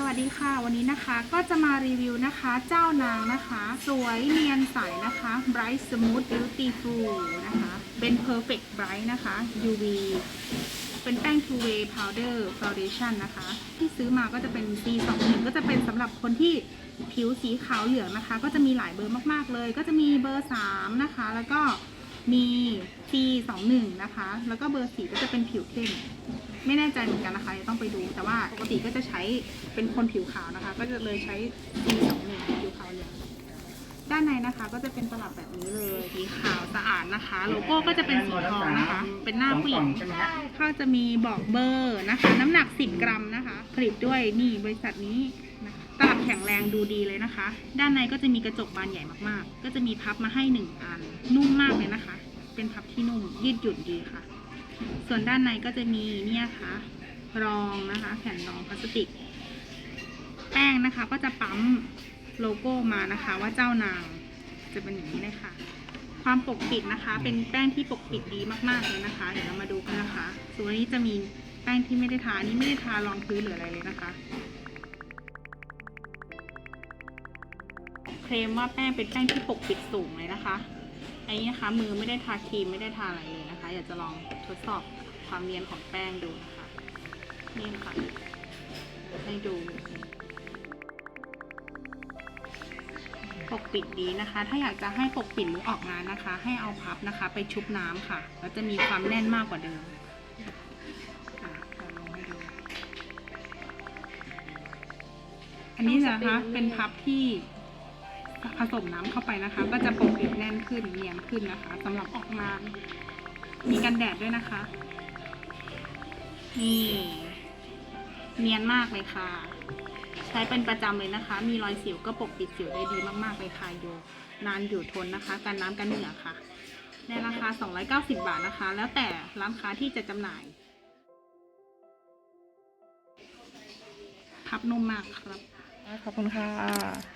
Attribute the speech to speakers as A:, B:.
A: สวัสดีค่ะ วันนี้นะคะก็จะมารีวิวนะคะ เจ้านางนะคะ สวยเนียนใสนะคะ Bright Smooth Beautiful นะคะ เป็น Perfect Bright นะคะ UV เป็นแป้ง Two Way Powder Foundation นะคะ ที่ซื้อมาก็จะเป็น C21 ก็จะเป็นสำหรับคนที่ผิวสีขาวเหลืองนะคะ ก็จะมีหลายเบอร์มาก ๆ เลย ก็จะมีเบอร์ 3 นะคะ แล้วก็มี C21 นะคะ แล้วก็เบอร์ 4 ก็จะเป็นผิวเข้ม ไม่แน่ใจเหมือนกันนะคะเดี๋ยวต้องไปดู แต่ว่าปกติก็จะใช้เป็นคนผิวขาวนะคะ ก็จะเลยใช้ C21 ผิวขาวเหลืองด้านในนะคะก็จะเป็นตลับแบบนี้เลยสีขาวสะอาดนะคะ โลโก้ก็จะเป็นสีทองนะคะ เป็นหน้าผู้หญิง
B: เข้า
A: งจะมีบอกเบอร์นะคะ น้ำหนัก 10 กรัมนะคะ ผลิตด้วยนี่บริษัทนี้นะคะตลับแข็งแรงดูดีเลยนะคะ ด้านในก็จะมีกระจกบานใหญ่มากๆ ก็จะมีพับมาให้ 1 อัน นุ่มมากเลยนะคะ เป็นพับที่นุ่มยืดหยุ่นดีค่ะ ส่วนด้านในก็จะมีเนี่ยค่ะรองนะคะแผ่นรองพลาสติก แป้งนะคะก็จะปั๊มโลโก้มานะคะ ว่าเจ้านางจะเป็นอย่างนี้เลยค่ะ ความปกปิดนะคะ เป็นแป้งที่ปกปิดดีมากๆเลยนะคะ เดี๋ยวเรามาดูกันนะคะ ส่วนนนี้จะมีแป้งที่ไม่ได้ทาอันนี้ไม่ได้ทารองพื้นหรืออะไรเลยนะคะเคลมว่าแป้งเป็นแป้งที่ปกปิดสูงเลยนะคะ อันนี้นะคะมือไม่ได้ทาครีมไม่ได้ทาอะไรเลยนะคะ อยากจะลองทดสอบความเนียนของแป้งดูนะคะนี่ค่ะ ให้ดูปกปิดดีนะคะ ถ้าอยากจะให้ปกปิดหรือออกงานนะคะ ให้เอาพับนะคะ ไปชุบน้ำค่ะ แล้วจะมีความแน่นมากกว่าเดิมอะเราลองให้ดูอันนี้นะคะเป็นพับที่ ผสมน้ำเข้าไปนะคะ ก็จะปกปิดแน่นขึ้นเนียนขึ้นนะคะสำหรับออกงาน มีกันแดดด้วยนะคะ นี่เนียนมากเลยค่ะ ใช้เป็นประจำเลยนะคะ มีรอยสิวก็ปกปิดสิวได้ดีมากๆเลยค่ะอยู่นานอยู่ทนนะคะกันน้ำกันเหงื่อค่ะในราคา 290 บาทนะคะ แล้วแต่ร้านค้าที่จะจำหน่าย พับนุ่มมากครับ
B: ขอบคุณค่ะ